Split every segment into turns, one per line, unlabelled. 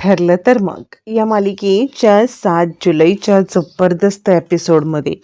ठरलं तर मग. या मालिकेच्या सात जुलैच्या जबरदस्त एपिसोडमध्ये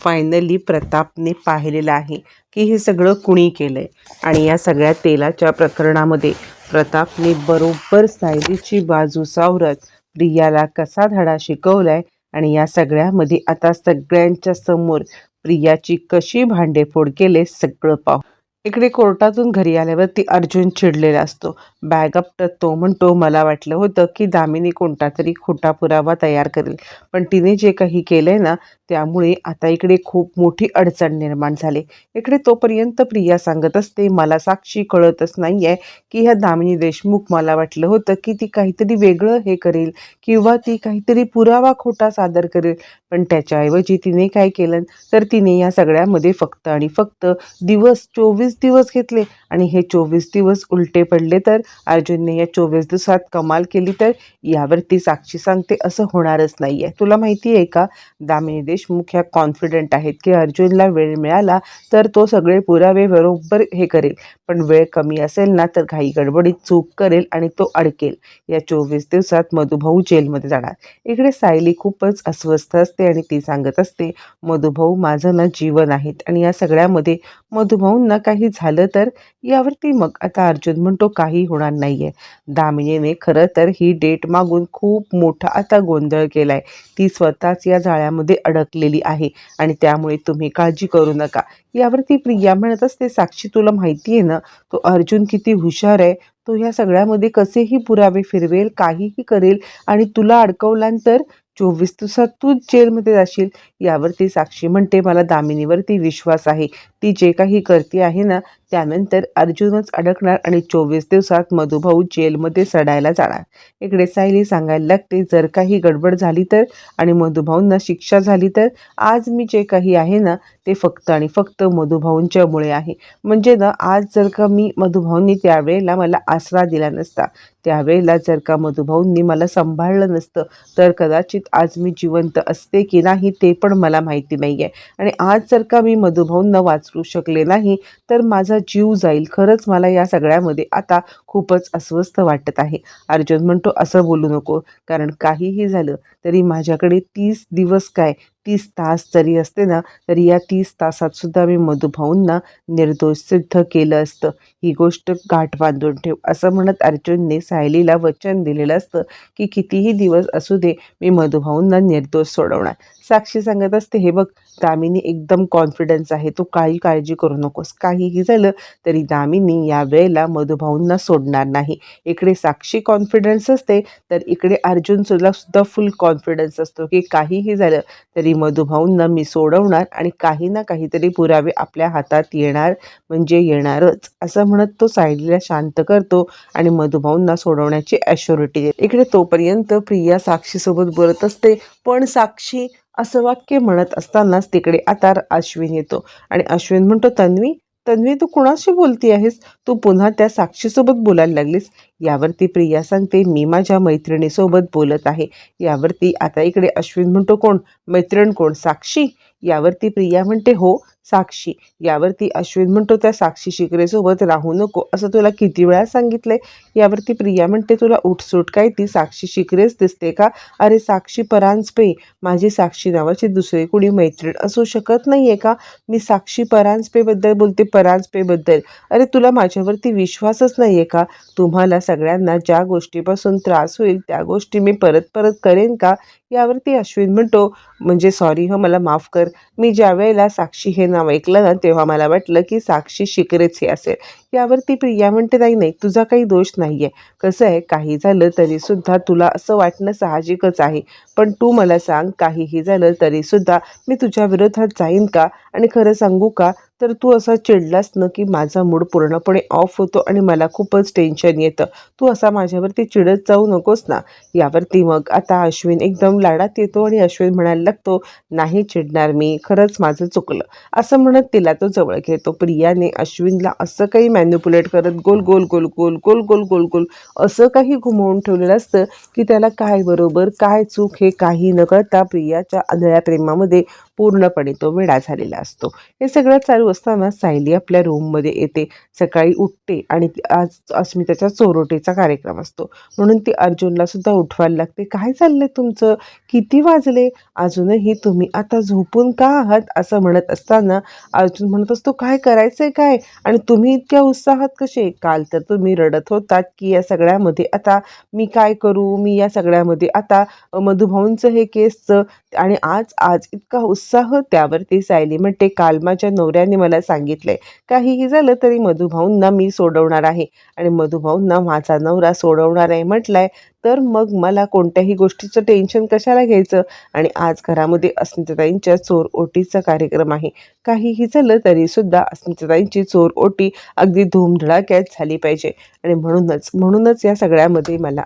फायनली प्रतापने पाहिलेलं आहे की हे सगळं कुणी केलं आहे आणि या सगळ्या तेलाच्या प्रकरणामध्ये प्रतापने बरोबर सायलीची बाजू सावरत प्रियाला कसा धडा शिकवलाय आणि या सगळ्यामध्ये आता सगळ्यांच्या समोर प्रियाची कशी भांडेफोड केले सगळं पाहू. इकडे कोर्टातून घरी आल्यावर ती अर्जुन चिडलेला असतो. बॅग आपटत तो म्हणतो मला वाटलं होतं की दामिनी कोणता तरी खोटा पुरावा तयार करेल. पण तिने जे काही केलंय ना त्यामुळे आता इकडे खूप मोठी अडचण निर्माण झाली. इकडे तोपर्यंत प्रिया सांगत असते मला साक्षी कळतच नाही आहे की ह्या दामिनी देशमुख मला वाटलं होतं की ती काहीतरी वेगळं हे करेल किंवा ती काहीतरी पुरावा खोटा सादर करेल. पण त्याच्याऐवजी तिने काय केलं? तर तिने या सगळ्यामध्ये फक्त आणि फक्त दिवस चोवीस दिवस घेतले. आणि हे चोवीस दिवस उलटे पडले तर अर्जुनने या चोवीस दिवसात कमाल केली तर यावर ती साक्षी सांगते असं होणारच नाही आहे तुला माहिती आहे का दामिनी देशमुख ह्या कॉन्फिडंट आहेत की अर्जुनला वेळ मिळाला तर तो सगळे पुरावे बरोबर हे करेल. पण वेळ कमी असेल ना तर घाई गडबडीत चूक करेल आणि तो अडकेल. या चोवीस दिवसात मधुभाऊ जेलमध्ये जाणार. इकडे सायली खूपच अस्वस्थ असते आणि ती सांगत असते मधुभाऊ माझं ना जीवन आहेत आणि या सगळ्यामध्ये मधुभाऊंना काही झालं तर यावरती मग आता अर्जुन म्हणतो काही होणार नाही आहे दामिनीने खरं तर ही डेट मागून खूप मोठा आता गोंधळ केला आहे ती स्वतःच या जाळ्यामध्ये अडकलेली आहे आणि त्यामुळे तुम्ही काळजी करू नका. यावरती प्रिया म्हणत असते साक्षी तुला माहिती आहे ना तो अर्जुन किती हुशार आहे. तो ह्या सगळ्यामध्ये कसेही पुरावे फिरवेल काहीही करेल आणि तुला अडकवल्यानंतर चोवीस दिवसात तू जेलमध्ये जाशील. यावरती साक्षी म्हणते मला दामिनीवरती विश्वास आहे. ती जे काही करते आहे ना त्यानंतर अर्जुनच अडकणार आणि चोवीस दिवसात मधुभाऊ जेलमध्ये सडायला जाणार. इकडे सायली सांगायला लागते जर काही गडबड झाली तर आणि मधुभाऊंना शिक्षा झाली तर आज मी जे काही आहे ना ते फक्त आणि फक्त मधुभाऊंच्यामुळे आहे. म्हणजे ना आज जर का मी मधुभाऊंनी त्यावेळेला मला आसरा दिला नसता त्यावेळेला जर का मधुभाऊंनी मला सांभाळलं नसतं तर कदाचित आज मी जिवंत असते की नाही ते पण मला माहिती नाही आहे आणि आज जर का मी मधुभाऊंना वाचवू शकले नाही तर माझा जीव जाईल. खरंच मला या सगळ्यामध्ये आता खूपच अस्वस्थ वाटत आहे. अर्जुन म्हणतो असं बोलू नको. कारण काहीही झालं तरी माझ्याकडे तीस दिवस काय? तीस तास जरी असते ना तरी या तीस तासात सुद्धा मी मधुभाऊंना निर्दोष सिद्ध केलं असतं. ही गोष्ट गाठ बांधून ठेव. असं म्हणत अर्जुनने सायलीला वचन दिलेलं असतं की कितीही दिवस असू दे मी मधुभाऊंना निर्दोष सोडवणार. साक्षी सांगत असते हे बघ दामिनी एकदम कॉन्फिडन्स आहे तू काही काळजी करू नकोस. काहीही झालं तरी दामिनी या वेळेला मधुभाऊंना सोडणार नाही. इकडे साक्षी कॉन्फिडन्स असते तर इकडे अर्जुन सुद्धा सुद्धा फुल कॉन्फिडन्स असतो की काहीही झालं तरी मधुभाऊंना मी सोडवणार आणि काही ना काहीतरी पुरावे आपल्या हातात येणार म्हणजे येणारच असं म्हणत तो सायलीला शांत करतो आणि मधुभाऊंना सोडवण्याची ॲश्युरिटी देते. इकडे तोपर्यंत प्रिया साक्षीसोबत बोलत असते पण साक्षी असं वाक्य म्हणत असतानाच तिकडे आता अश्विन येतो. आणि अश्विन म्हणतो तन्वी तन्वी तू कुणाशी बोलती आहेस? तू पुन्हा त्या साक्षीसोबत बोलायला लागलीस. यावरती प्रिया सांगते मी माझ्या मैत्रिणीसोबत बोलत आहे. यावरती आता इकडे अश्विन म्हणतो कोण? मैत्रीण कोण? साक्षी? यावरती प्रिया म्हणते हो साक्षी. यावरती अश्विन म्हणतो त्या साक्षी शिकरेसोबत राहू नको. असं तुला किती वेळा सांगितलंय? यावरती प्रिया म्हणते तुला उठसूट काय ती साक्षी शिकरेच दिसते का? अरे साक्षी परांजपे. माझी साक्षी नावाची दुसरी कुणी मैत्रीण असू शकत नाहीये का? मी साक्षी परांजपेबद्दल बोलते परांजपेबद्दल. अरे तुला माझ्यावरती विश्वासच नाहीये का? तुम्हाला सगळ्यांना ज्या गोष्टीपासून त्रास होईल त्या गोष्टी मी परत परत करेन का? यावरती अश्विन म्हणतो म्हणजे सॉरी हो मला माफ कर. मी ज्या वेळेला साक्षी हे नाव ऐकलं ना तेव्हा मला वाटलं की साक्षी शिकरेच हे असेल. यावरती प्रिया म्हणते नाही नाही तुझा काही दोष नाही आहे कसं आहे काही झालं तरीसुद्धा तुला असं वाटणं साहजिकच आहे. पण तू मला सांग काहीही झालं तरीसुद्धा मी तुझ्या विरोधात जाईन का? आणि खरं सांगू का? तर तू असा चिडलास ना की माझा मूड पूर्णपणे ऑफ होतो आणि मला खूपच टेन्शन येतं. तू असा माझ्यावरती चिडत जाऊ नकोस ना. यावरती मग आता अश्विन एकदम लाडात येतो आणि अश्विन म्हणायला लागतो नाही चिडणार मी खरंच माझं चुकलं. असं म्हणत तिला तो जवळ घेतो. प्रियाने अश्विनला असं काही मॅन्युपुलेट करत गोल गोल गोल गोल गोल गोल गोल गोल असं काही घुमवून ठेवलेलं असतं की त्याला काय बरोबर काय चूक हे काही न कळता प्रियाच्या आंधळ्या प्रेमामध्ये पूर्णपणे तो वेळा झालेला असतो. हे सगळं चालू असताना सायली आपल्या रूममध्ये येते. सकाळी उठते आणि आज अस्मिताच्या चोरोटेचा कार्यक्रम असतो. म्हणून ती अर्जुनला सुद्धा उठवायला लागते. काय चाललंय तुमचं? किती वाजले? अजूनही तुम्ही आता झोपून का आहात? असं म्हणत असताना अर्जुन म्हणत असतो काय करायचंय काय? आणि तुम्ही इतक्या उत्साहात कसे? काल तर तुम्ही रडत होतात की या सगळ्यामध्ये आता मी काय करू? मी या सगळ्यामध्ये आता मधुभाऊंचं हे केसचं आणि आज आज इतका उत्साह त्यावरती सायली. म्हणते काल माझ्या नवऱ्याने मला सांगितलंय काहीही झालं तरी मधुभाऊंना मी सोडवणार आहे आणि मधुभाऊंना माझा नवरा सोडवणार आहे. म्हटलंय तर मग मला कोणत्याही गोष्टीचं टेन्शन कशाला घ्यायचं? आणि आज घरामध्ये अस्मिताताईंच्या चोर ओटीचा कार्यक्रम आहे. काहीही झालं तरी सुद्धा अस्मिताताईंची चोर ओटी अगदी धूमधडाक्यात झाली पाहिजे. आणि म्हणूनच म्हणूनच या सगळ्यामध्ये मला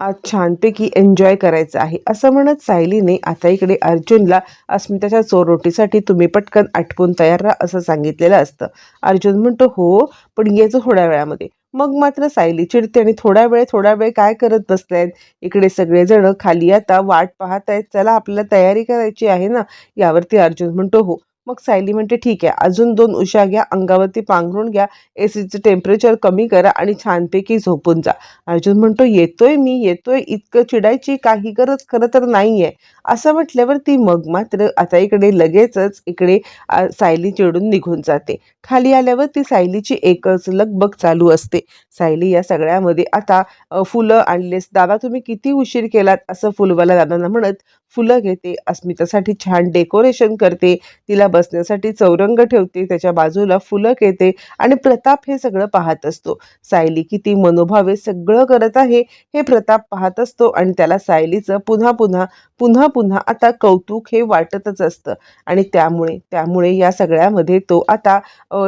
आज छानपैकी एन्जॉय करायचं आहे. असं म्हणत सायलीने आता इकडे अर्जुनला अस्मिताच्या चोररोटीसाठी तुम्ही पटकन आटपून तयार राहा असं सांगितलेलं असतं. अर्जुन म्हणतो हो पण यायचं थोड्या वेळामध्ये. मग मात्र सायली चिडते आणि थोडा वेळ थोडा वेळ काय करत बसतायत इकडे सगळेजण खाली आता वाट पाहत आहेत चला आपल्याला तयारी करायची आहे ना? यावरती अर्जुन म्हणतो हो. मग सायली म्हणते ठीक आहे अजून दोन उशा घ्या अंगावरती पांघरून घ्या ए सीचं टेम्परेचर कमी करा आणि छानपैकी झोपून जा. अर्जुन म्हणतो येतोय मी येतोय इतकं चिडायची काही गरज खरं तर नाही आहे असं म्हटल्यावर ती मग मात्र आता इकडे लगेचच इकडे सायली चिडून निघून जाते. खाली आल्यावर ती सायलीची एकच लगबग चालू असते. सायली या सगळ्यामध्ये आता फुलं आणलेस दादा तुम्ही किती उशीर केलात? असं फुलवाला दादांना म्हणत फुलं घेते अस्मितासाठी छान डेकोरेशन करते तिला बसण्यासाठी चौरंग ठेवते त्याच्या बाजूला फुलक येते आणि प्रताप हे सगळं पाहत असतो. सायली किती मनोभावे सगळं करत आहे हे प्रताप पाहत असतो आणि त्याला सायलीचं पुन्हा पुन्हा पुन्हा पुन्हा आता कौतुक हे वाटतच असतं. आणि त्यामुळे त्यामुळे या सगळ्यामध्ये तो आता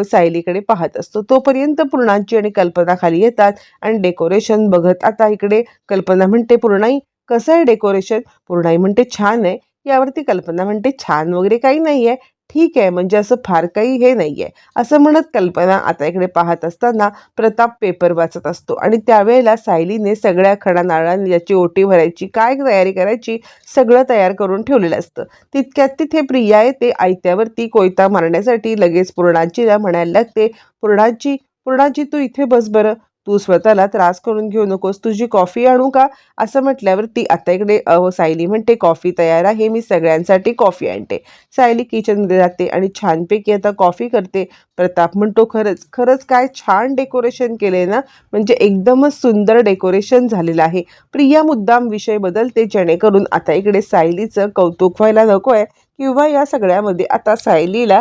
सायलीकडे पाहत असतो. तोपर्यंत पूर्णांची आणि कल्पना खाली येतात आणि डेकोरेशन बघत आता इकडे कल्पना म्हणते पूर्णाई कसं आहे डेकोरेशन? पूर्णाई म्हणते छान आहे. यावरती कल्पना म्हणते छान वगैरे काही नाही आहे ठीक आहे म्हणजे असं फार काही हे नाही आहे असं म्हणत कल्पना आता इकडे पाहत असताना प्रताप पेपर वाचत असतो आणि त्यावेळेला सायलीने सगळ्या खडानाळांनी याची ओटी भरायची काय तयारी करायची सगळं तयार करून ठेवलेलं असतं. तितक्यात तिथे प्रिया येते आयत्यावरती कोयता मारण्यासाठी लगेच पूर्णाजीला म्हणायला लागते पूर्णाजी पूर्णाजी तू इथे बस बरं. तू स्वतःला त्रास करून घेऊ नकोस तुझी कॉफी आणू का? असं म्हटल्यावर ती आता इकडे हो, सायली म्हणते कॉफी तयार आहे मी सगळ्यांसाठी कॉफी आणते. सायली किचनमध्ये जाते आणि छानपैकी आता कॉफी करते. प्रताप म्हणतो खरंच खरंच काय छान डेकोरेशन केले ना म्हणजे एकदमच सुंदर डेकोरेशन झालेलं आहे. प्रिया मुद्दाम विषय बदलते जेणेकरून आता इकडे सायलीचं कौतुक व्हायला नको आहे. किंवा या सगळ्यामध्ये आता सायलीला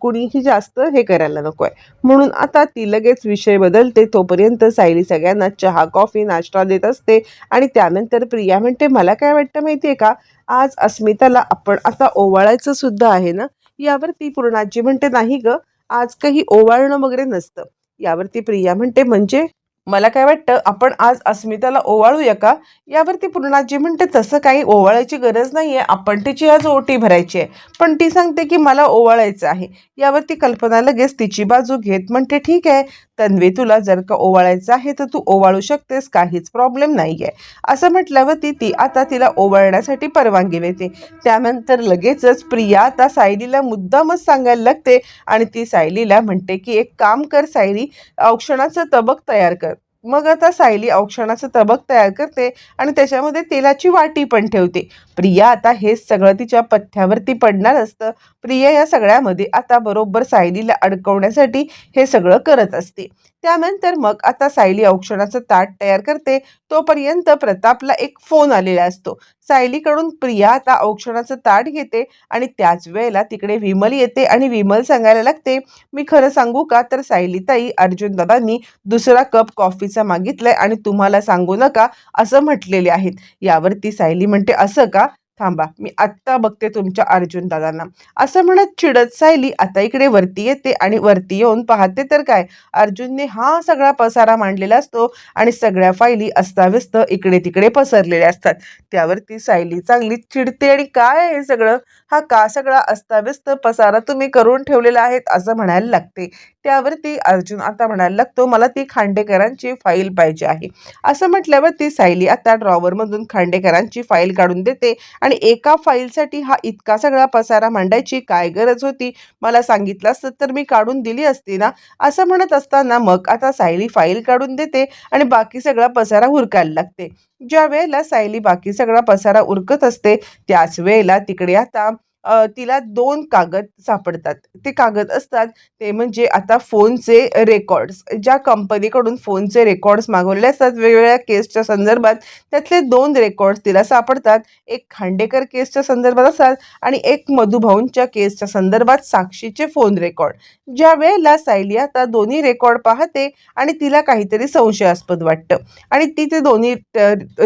कुणीही जास्त हे करायला नको आहे म्हणून आता ती लगेच विषय बदलते. तोपर्यंत सायली सगळ्यांना चहा कॉफी नाश्ता देत असते. आणि त्यानंतर प्रिया म्हणते मला काय वाटतं माहिती आहे का? आज अस्मिताला आपण आता ओवाळायचं सुद्धा आहे ना? यावर ती पूर्णाजी म्हणते नाही ग. आज काही ओवाळणं वगैरे नसतं. यावरती प्रिया म्हणते म्हणजे मला काय वाटतं आपण आज अस्मिताला ओवाळूया का? यावरती पूर्णाजी म्हणते तसं काही ओवाळायची गरज नाही आहे आपण तिची आज ओटी भरायची आहे. पण ती सांगते की मला ओवाळायचं आहे. यावरती कल्पना लगेच तिची बाजू घेत म्हणते ठीक आहे. तन्वी तुला जर का ओवाळायचं आहे तर तू ओवाळू शकतेस. काहीच प्रॉब्लेम नाही आहे असं म्हटल्यावरती ती आता तिला ओवाळण्यासाठी परवानगी देते. त्यानंतर लगेचच प्रिया आता सायलीला मुद्दामच सांगायला लागते आणि ती सायलीला म्हणते की एक काम कर सायली औक्षणाचं तबक तयार कर. मग आता सायली औक्षणाचं तबक तयार करते आणि त्याच्यामध्ये तेलाची वाटी पण ठेवते. प्रिया आता हे सगळं तिच्या पथ्यावरती पडणार असतं. प्रिया या सगळ्यामध्ये आता बरोबर सायलीला अडकवण्यासाठी हे सगळं करत असते. त्यानंतर मग आता सायली औक्षणाचं ताट तयार करते. तोपर्यंत प्रतापला एक फोन आलेला असतो. सायलीकडून प्रिया आता औक्षणाचं ताट घेते आणि त्याच वेळेला तिकडे विमल येते आणि विमल सांगायला लागते मी खरं सांगू का? तर सायलीताई अर्जुन दादांनी दुसरा कप कॉफीचा मागितलाय आणि तुम्हाला सांगू नका असं म्हटलेले आहेत. यावरती सायली म्हणते असं का? थांबा मी आत्ता बघते तुमच्या अर्जुन दादांना. असं म्हणत चिडत सायली आता इकडे वरती येते आणि वरती येऊन पाहते तर काय? अर्जुनने हा सगळा पसारा मांडलेला असतो आणि सगळ्या फायली अस्ताव्यस्त इकडे तिकडे पसरलेल्या असतात. त्यावरती सायली चांगली चिडते आणि काय आहे हे सगळं? हा का सगळा अस्ताव्यस्त पसारा तुम्ही करून ठेवलेला आहेत असं म्हणायला लागते. त्यावरती अर्जुन आता म्हणायला लागतो मला ती खांडेकरांची फाईल पाहिजे आहे. असं म्हटल्यावरती सायली आता ड्रॉवरमधून खांडेकरांची फाईल काढून देते आणि एका फाईलसाठी हा इतका सगळा पसारा मांडायची काय गरज होती? मला सांगितलं असतं तर मी काढून दिली असती ना? असं म्हणत असताना मग आता सायली फाईल काढून देते आणि बाकी सगळा पसारा हुरकायला लागते. ज्या वेळेला सायली बाकी सगळा पसारा उरकत असते त्याच वेळेला तिकडे आता तिला दोन कागद सापडतात. ते कागद असतात ते म्हणजे आता फोनचे रेकॉर्ड्स. ज्या कंपनीकडून फोनचे रेकॉर्ड्स मागवलेले असतात वेगवेगळ्या केसच्या संदर्भात त्यातले दोन रेकॉर्ड्स तिला सापडतात. एक खांडेकर केसच्या संदर्भात असतात आणि एक मधुभाऊंच्या केसच्या संदर्भात साक्षीचे फोन रेकॉर्ड. ज्या वेळेला सायली आता दोन्ही रेकॉर्ड पाहते आणि तिला काहीतरी संशयास्पद वाटतं आणि ती ते दोन्ही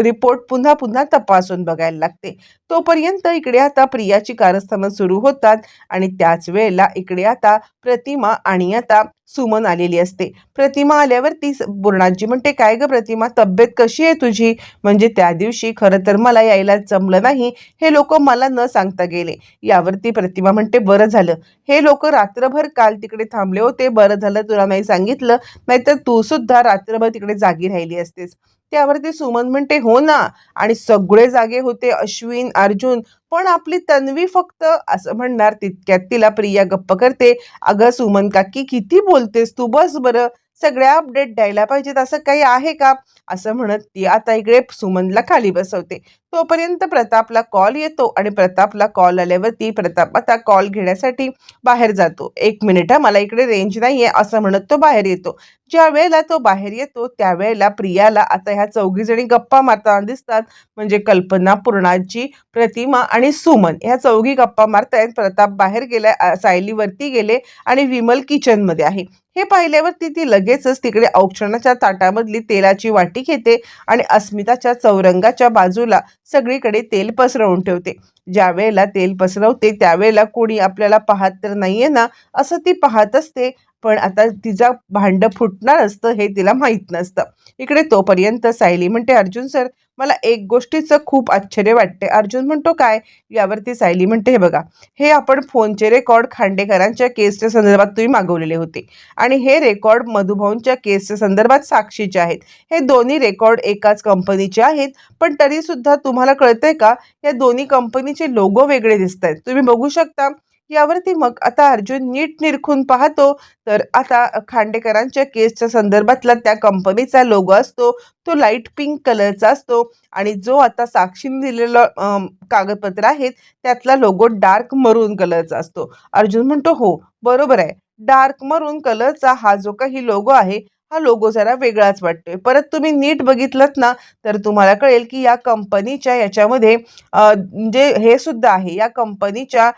रिपोर्ट पुन्हा पुन्हा तपासून बघायला लागते. तोपर्यंत इकडे आता प्रियाची कारस्थानं सुरू होतात आणि त्याच वेळेला इकडे आता प्रतिमा आणि आता सुमन आलेली असते. प्रतिमा आल्यावर ती पूर्णाजी म्हणते काय ग प्रतिमा तब्येत कशी आहे तुझी? म्हणजे त्या दिवशी खरं तर मला यायला जमलं नाही. हे लोक मला न सांगता गेले. यावरती प्रतिमा म्हणते बरं झालं. हे लोक रात्रभर काल तिकडे थांबले होते. बरं झालं तुला नाही सांगितलं. नाहीतर तू सुद्धा रात्रभर तिकडे जागी राहिली असतेस. त्यावरती सुमन म्हणते हो ना. आणि सगळे जागे होते अश्विन अर्जुन. पण आपली तन्वी फक्त असं म्हणणार तितक्यात तिला प्रिया गप्प करते. अगं सुमन काकी किती बोलतेस तू? बस बरं. सगळ्या अपडेट द्यायला पाहिजेत. असं काही आहे का? असं म्हणत ती आता इकडे सुमनला खाली बसवते. तोपर्यंत प्रतापला कॉल येतो आणि प्रतापला कॉल आल्यावरती प्रताप आता कॉल घेण्यासाठी बाहेर जातो. एक मिनिट हा मला इकडे रेंज नाहीये असं म्हणत तो बाहेर येतो. ज्या वेळेला तो बाहेर येतो त्यावेळेला प्रियाला आता ह्या चौघी जणी गप्पा मारताना दिसतात. म्हणजे कल्पना पूर्णाची प्रतिमा आणि सुमन. ह्या चौघी गप्पा मारतायत. प्रताप बाहेर गेलाय सायलीवरती गेले आणि विमल किचनमध्ये आहे. हे पाहिल्यावरती ती लगेचच तिकडे औक्षणाच्या ताटामधली तेलाची वाटी घेते आणि अस्मिताच्या चौरंगाच्या बाजूला सगळीकडे तेल पसरवून ठेवते. ज्या वेळेला तेल पसरवते त्यावेळेला कोणी आपल्याला पाहत तर नाहीये ना असं ती पाहत असते. पण आता तिचा भांड फुटणार असतं हे तिला माहीत नसतं. इकडे तोपर्यंत सायली म्हणते अर्जुन सर मला एक गोष्टीचं खूप आश्चर्य वाटते. अर्जुन म्हणतो काय? यावरती सायली म्हणते हे बघा हे आपण फोनचे रेकॉर्ड खांडेकरांच्या केसच्या संदर्भात तुम्ही मागवलेले होते आणि हे रेकॉर्ड मधुभाऊंच्या केसच्या संदर्भात साक्षीचे आहेत. हे दोन्ही रेकॉर्ड एकाच कंपनीचे आहेत पण तरीसुद्धा तुम्हाला कळतंय का? या दोन्ही कंपनीचे लोगो वेगळे दिसत आहेत तुम्ही बघू शकता यावरती मग आता अर्जुन नीट निरखून पाहतो. तर आता खांडेकरांच्या केसच्या संदर्भातला त्या कंपनीचा लोगो असतो. तो लाइट पिंक कलरचा असतो. आणि जो आता साक्षीने दिलेलं कागदपत्र आहेत त्यातला लोगो डार्क मरून कलरचा असतो. अर्जुन म्हणतो हो बरोबर आहे. डार्क मरून कलरचा हा जो काही लोगो आहे हा लोगो जरा वेगळाच वाटतोय. परत तुम्ही नीट बघितलं ना तर तुम्हाला कळेल की या कंपनीच्या याच्यामध्ये म्हणजे हे सुद्धा आहे. या कंपनीच्या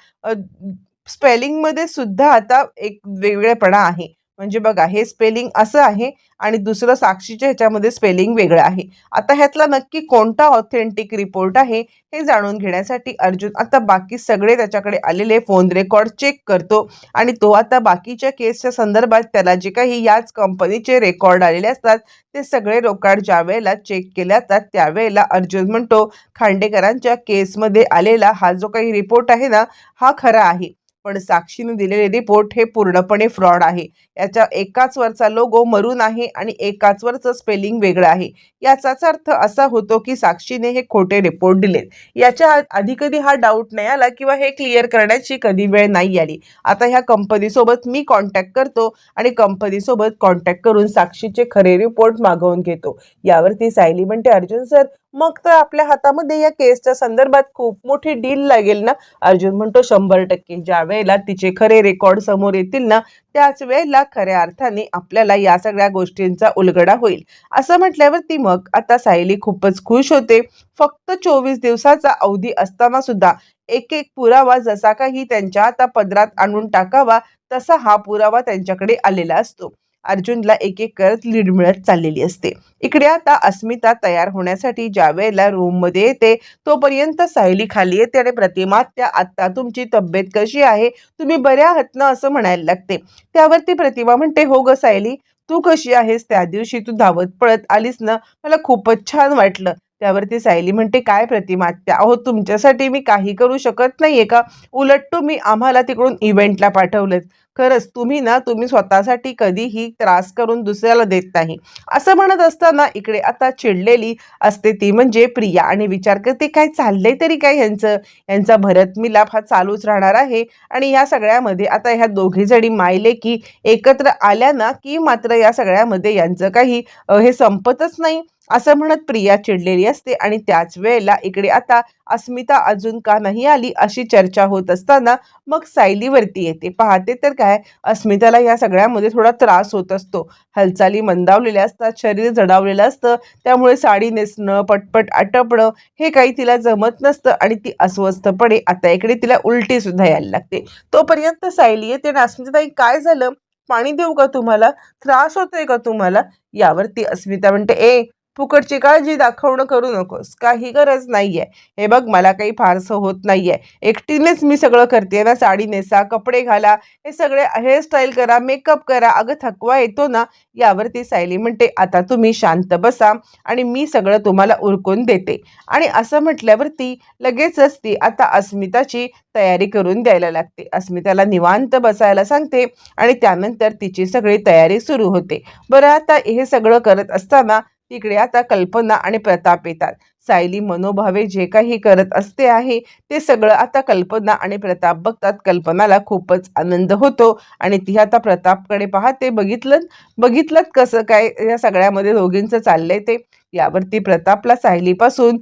स्पेलिंगमध्ये सुद्धा आता एक वेगळेपणा आहे. म्हणजे बघा हे स्पेलिंग असं आहे आणि दुसरं साक्षीच्या ह्याच्यामध्ये स्पेलिंग वेगळं आहे. आता ह्यातला नक्की कोणता ऑथेंटिक रिपोर्ट आहे हे जाणून घेण्यासाठी अर्जुन आता बाकी सगळे त्याच्याकडे आलेले फोन रेकॉर्ड चेक करतो आणि तो आता बाकीच्या केसच्या संदर्भात त्याला जे काही याच कंपनीचे रेकॉर्ड आलेले असतात ते सगळे रेकॉर्ड ज्या वेळेला चेक केले जातात त्यावेळेला अर्जुन म्हणतो खांडेकरांच्या केसमध्ये आलेला हा जो काही रिपोर्ट आहे ना हा खरा आहे. पण साक्षीने दिलेले रिपोर्ट हे पूर्णपणे फ्रॉड आहे. याच्या एकाच वरचा लोगो मरून आहे आणि एकाच वरचं स्पेलिंग वेगळं आहे. याचाच अर्थ असा होतो की साक्षीने हे खोटे रिपोर्ट दिलेत. याच्या आधी कधी हा डाऊट नाही आला किंवा हे क्लिअर करण्याची कधी वेळ नाही आली. आता ह्या कंपनीसोबत मी कॉन्टॅक्ट करतो आणि कंपनीसोबत कॉन्टॅक्ट करून साक्षीचे खरे रिपोर्ट मागवून घेतो. यावरती सायली म्हणते अर्जुन सर मग तर आपल्या हातामध्ये या केसच्या संदर्भात खूप मोठी डील लागेल ना? अर्जुन म्हणतो शंभर टक्के. ज्या वेळेला तिचे खरे रेकॉर्ड समोर येतील ना त्याच वेळेला खऱ्या अर्थाने आपल्याला या सगळ्या गोष्टींचा उलगडा होईल. असं म्हटल्यावरती मग आता सायली खूपच खुश होते. फक्त चोवीस दिवसाचा अवधी असताना सुद्धा एक एक पुरावा जसा काही त्यांच्या आता पदरात आणून टाकावा तसा हा पुरावा त्यांच्याकडे आलेला असतो. अर्जुनला एक एक करत लीड मिळत चाललेली असते. इकडे आता अस्मिता तयार होण्यासाठी ज्या वेळेला रूममध्ये येते तोपर्यंत सायली खाली येते आणि प्रतिमा त्या आत्ता तुमची तब्येत कशी आहे? तुम्ही बऱ्या आहात ना? असं म्हणायला लागते. त्यावरती प्रतिमा म्हणते हो ग सायली तू कशी आहेस? त्या दिवशी तू धावत पळत आलीस ना? मला खूपच छान वाटलं. त्यावरती सायली म्हणते काय प्रतिमा? त्या अहो तुमच्यासाठी मी काही करू शकत नाहीये का? उलट तुम्ही आम्हाला तिकडून इव्हेंटला पाठवलेत. खरंच तुम्ही ना तुम्ही स्वतःसाठी कधीही त्रास करून दुसऱ्याला देत नाही. असं म्हणत असताना इकडे आता चिडलेली असते ती म्हणजे प्रिया आणि विचार करते काय चाललंय तरी काय ह्यांचं? यांचा भरत मिलाप हा चालूच राहणार आहे. आणि ह्या सगळ्यामध्ये आता ह्या दोघीजणी मायले की एकत्र आल्या ना की मात्र या सगळ्यामध्ये यांचं काही हे संपतच नाही. असं म्हणत प्रिया चिडलेली असते आणि त्याच वेळेला इकडे आता अस्मिता अजून का नाही आली अशी चर्चा होत असताना मग सायलीवरती येते. पाहते तर काय अस्मिताला या सगळ्यामध्ये थोडा त्रास होत असतो. हालचाली मंदावलेल्या असतात शरीर जडावलेलं असतं त्यामुळे साडी नेसणं पटपट आटपणं हे काही तिला जमत नसतं आणि ती अस्वस्थपणे आता इकडे तिला उलटी सुद्धा यायला लागते. तोपर्यंत सायली येते आणि अस्मिताताई काय झालं? पाणी देऊ का तुम्हाला? त्रास होतोय का तुम्हाला? यावरती अस्मिता म्हणते ए फुकटची काळजी दाखवणं करू नकोस. काही गरज नाहीये. हे बघ मला काही फारसं होत नाहीये. एकटीनेच मी सगळं करते ना साडी नेसा कपडे घाला हे सगळे हेअरस्टाईल करा मेकअप करा. अगं थकवा येतो ना यावरती सायली म्हणते आता तुम्ही शांत बसा आणि मी सगळं तुम्हाला उरकून देते. आणि असं म्हटल्यावरती लगेचच ती आता अस्मिताची तयारी करून द्यायला लागते. अस्मिताला निवांत बसायला सांगते आणि त्यानंतर तिची सगळी तयारी सुरू होते. बरं आता हे सगळं करत असताना तिकडे आता कल्पना आणि प्रताप येतात. सायली मनोभावे जे काही करत असते आहे ते सगळं आता कल्पना आणि प्रताप बघतात. कल्पनाला खूपच आनंद होतो आणि ती आता प्रतापकडे पाहते. बघितलं बघितलं कसं काय या सगळ्यामध्ये दोघींचं चाललंय ते. यावरती प्रतापला सायलीपासून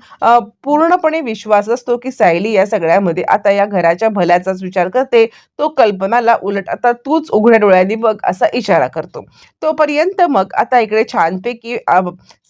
पूर्णपणे विश्वास असतो की सायली या सगळ्यामध्ये आता या घराच्या भल्याचाच विचार करते. तो कल्पनाला उलट आता तूच उघड्या डोळ्यांनी बघ असा इशारा करतो. तोपर्यंत मग आता इकडे छानपैकी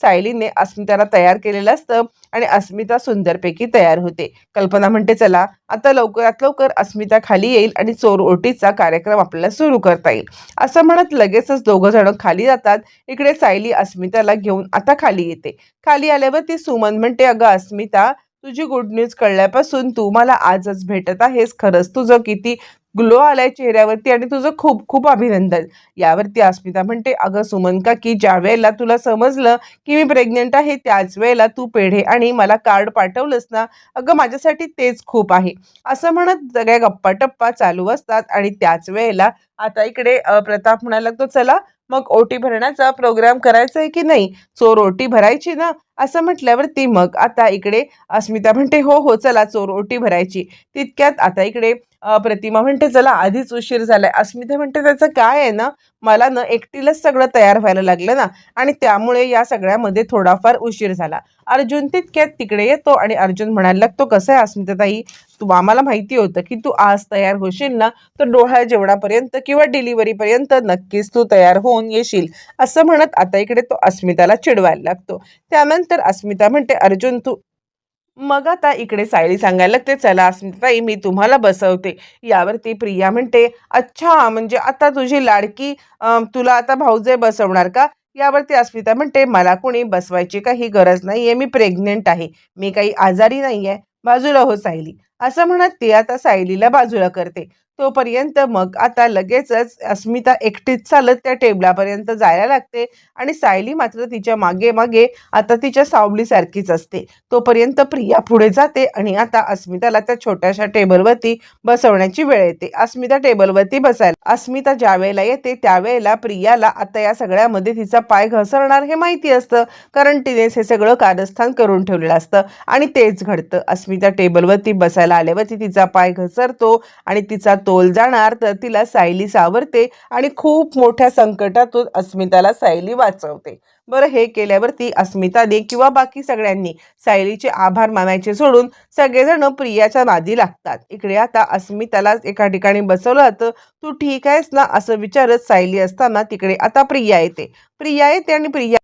सायलीने अस्मिताला तयार केलेलं असतं. आणि अस्मिता सुंदरपैकी तयार होते. कल्पना म्हणते चला आता लवकरात लवकर अस्मिता खाली येईल आणि चोर ओटीचा कार्यक्रम आपल्याला सुरू करता येईल. असं म्हणत लगेचच दोघं जण खाली जातात. इकडे सायली अस्मिताला घेऊन आता खाली येते. खाली आल्यावर ती सुमन म्हणते अगं अस्मिता तुझी गुड न्यूज कळल्यापासून तू मला आजच भेटत आहेस. खरंच तुझं किती ग्लो आलाय चेहऱ्यावरती आणि तुझं खूप खूप अभिनंदन. यावरती अस्मिता म्हणते अगं सुमन का की ज्या वेळेला तुला समजलं की मी प्रेग्नेंट आहे त्याच वेळेला तू पेढे आणि मला कार्ड पाठवलंस ना अगं माझ्यासाठी तेच खूप आहे. असं म्हणत सगळ्या गप्पा टप्पा चालू असतात आणि त्याच वेळेला आता इकडे प्रताप म्हणायला लागतो चला मग ओटी भरण्याचा प्रोग्राम करायचा आहे की नाही? चोर ओटी भरायची ना? असं म्हटल्यावरती मग आता इकडे अस्मिता म्हणते हो हो चला चोर ओटी भरायची. तितक्यात आता इकडे प्रतिमा म्हणते चला आधीच उशीर झालाय. अस्मिता म्हणते त्याचं काय आहे ना मला ना एकटीलाच सगळं तयार व्हायला लागलं ना आणि त्यामुळे या सगळ्यामध्ये थोडाफार उशीर झाला. अर्जुन तितक्यात तिकडे येतो आणि अर्जुन म्हणायला लागतो कसं आहे अस्मिताताई? तू आम्हाला माहिती होतं की तू आज तयार होशील ना तर डोळ्या जेवणापर्यंत किंवा डिलिव्हरीपर्यंत नक्कीच तू तयार होऊन येशील. असं म्हणत आता इकडे तो अस्मिताला चिडवायला लागतो. त्यानंतर अस्मिता म्हणते अर्जुन तू मग आता इकडे सायली सांगायला लागते चला अस्मिताई मी तुम्हाला बसवते. यावरती प्रिया म्हणते अच्छा म्हणजे आता तुझी लाडकी तुला आता भाऊजे बसवणार का? यावरती अस्मिता म्हणते मला कोणी बसवायची काही गरज नाहीये मी प्रेग्नेंट आहे मी काही आजारी नाहीये. बाजूला हो सायली. असं म्हणत ती आता सायलीला बाजूला करते. तोपर्यंत मग आता लगेचच अस्मिता एकटीच चालत त्या टेबलापर्यंत जायला लागते आणि सायली मात्र तिच्यामागे मागे आता तिच्या सावलीसारखीच असते. तोपर्यंत प्रिया पुढे जाते आणि आता अस्मिताला त्या छोट्याशा टेबलवरती बसवण्याची वेळ येते. अस्मिता टेबलवरती बसायला अस्मिता ज्या वेळेला येते त्यावेळेला प्रियाला आता या सगळ्यामध्ये तिचा पाय घसरणार हे माहिती असतं. कारण तिनेच हे सगळं कारस्थान करून ठेवलेलं असतं आणि तेच घडतं. अस्मिता टेबलवरती बसायला आल्यावरती तिचा पाय घसरतो आणि तिचा तो तोल जाणार तर तिला सायली सावरते आणि खूप मोठ्या संकटातून अस्मिताला सायली वाचवते. बरं हे केल्यावरती अस्मिताने किंवा बाकी सगळ्यांनी सायलीचे आभार मानायचे सोडून सगळेजण प्रियाच्या नादी लागतात. इकडे आता अस्मिताला एका ठिकाणी बसवलं जातं. तू ठीक आहेस ना? असं विचारत सायली असताना तिकडे आता प्रिया येते. प्रिया येते आणि प्रिया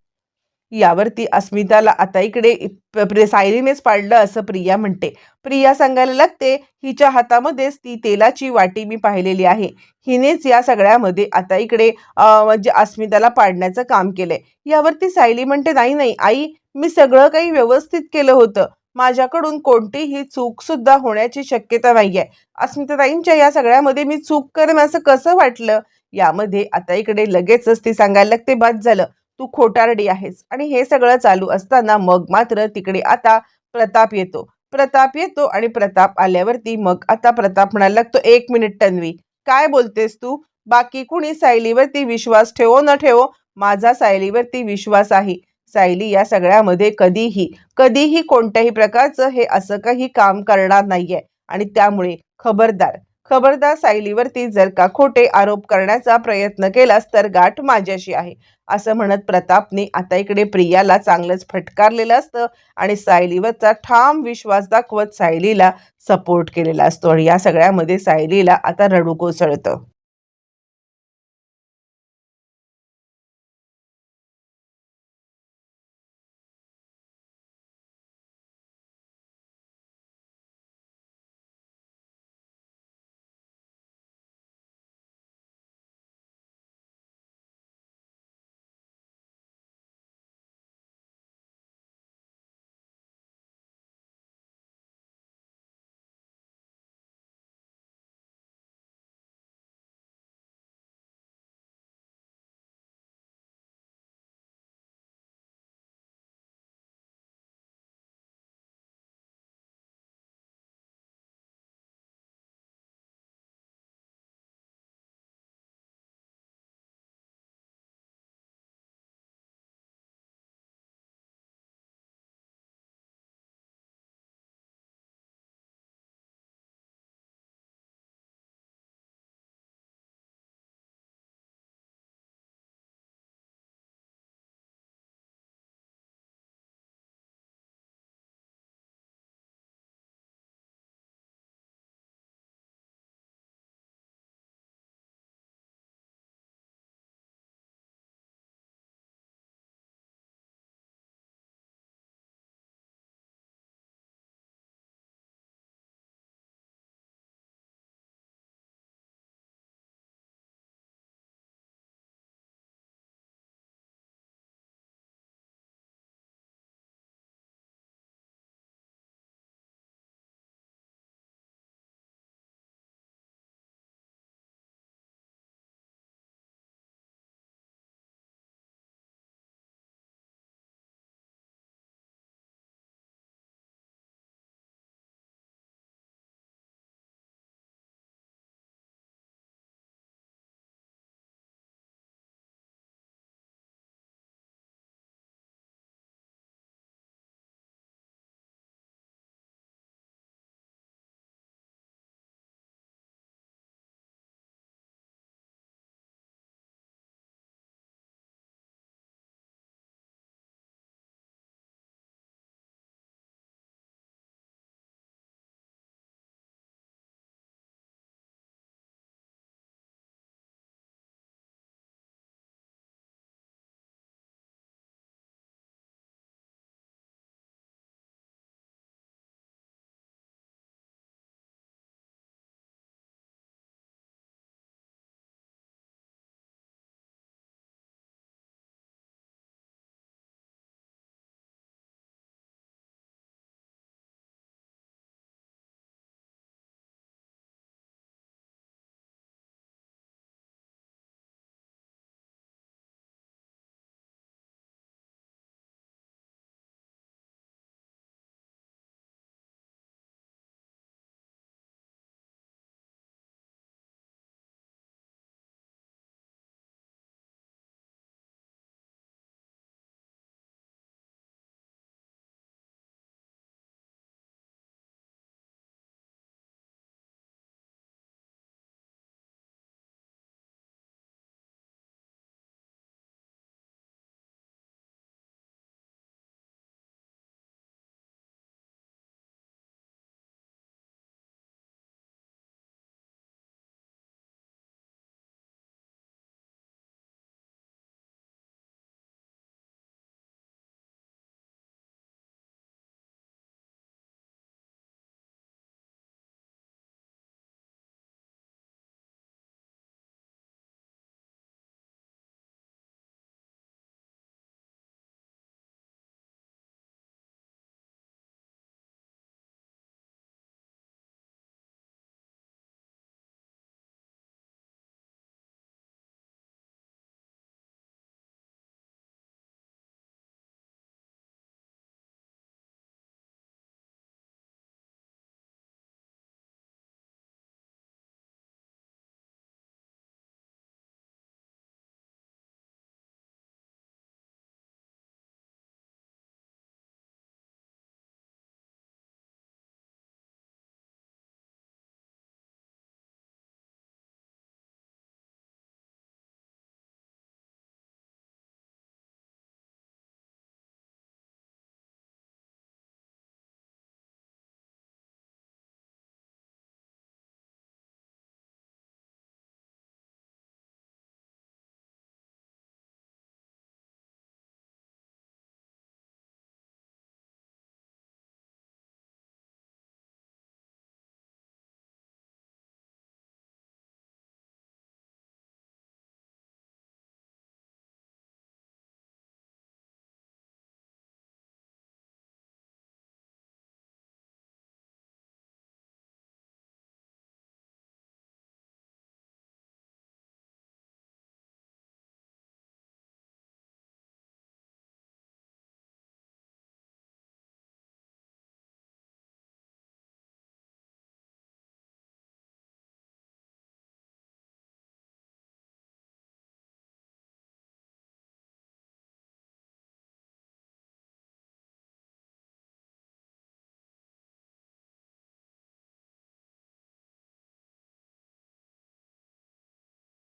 यावरती अस्मिताला आता इकडे सायलीनेच पाडलं असं प्रिया म्हणते. प्रिया सांगायला लागते हिच्या हातामध्येच ती तेलाची वाटी मी पाहिलेली आहे. हिनेच या सगळ्यामध्ये आता इकडे म्हणजे अस्मिताला पाडण्याचं काम केलंय. यावरती सायली म्हणते नाही नाही आई मी सगळं काही व्यवस्थित केलं होतं. माझ्याकडून कोणतीही चूक सुद्धा होण्याची शक्यता नाही आहे अस्मिताताईंच्या या सगळ्यामध्ये मी चूक करेन असं कसं वाटलं? यामध्ये आता इकडे लगेचच ती सांगायला लागते बाद झालं. तू खोटारडी आहेस. आणि हे सगळं चालू असताना मग मात्र तिकडे आता प्रताप येतो. प्रताप येतो आणि प्रताप आल्यावरती मग आता प्रताप म्हणायला लागतो एक मिनिट तन्वी. काय बोलतेस तू? बाकी कुणी सायलीवरती विश्वास ठेवो न ठेवो माझा सायलीवरती विश्वास आहे. सायली या सगळ्यामध्ये कधीही कधीही कोणत्याही प्रकारचं हे असं काही काम करणार नाहीये. आणि त्यामुळे खबरदार खबरदार सायलीवरती जर का खोटे आरोप करण्याचा प्रयत्न केलास तर गाठ माझ्याशी आहे. असं म्हणत प्रतापने आता इकडे प्रियाला चांगलंच फटकारलेलं असतं आणि सायलीवरचा ठाम विश्वास दाखवत सायलीला सपोर्ट केलेला असतो. आणि या सगळ्यामध्ये सायलीला आता रडू कोसळतं.